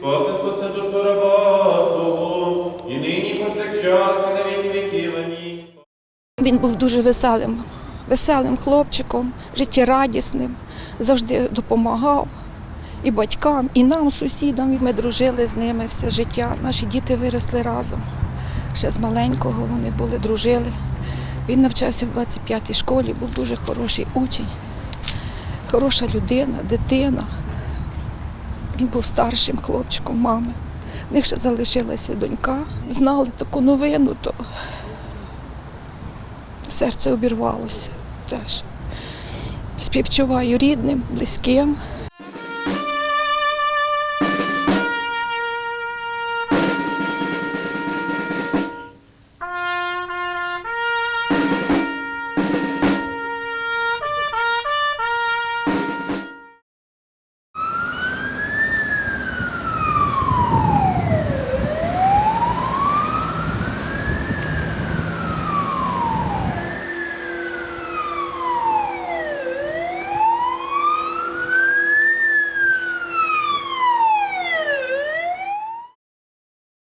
Спаси, спаси душу раба Твого, і нині повсякчас, і на віки віків. Він був дуже веселим, веселим хлопчиком, життєрадісним, завжди допомагав і батькам, і нам, сусідам. Ми дружили з ними все життя. Наші діти виросли разом. Ще з маленького вони були, дружили. Він навчався в 25-й школі, був дуже хороший учень, хороша людина, дитина. Він був старшим хлопчиком мами. В них ще залишилася донька. Знали таку новину, то серце обірвалося теж. Співчуваю рідним, близьким,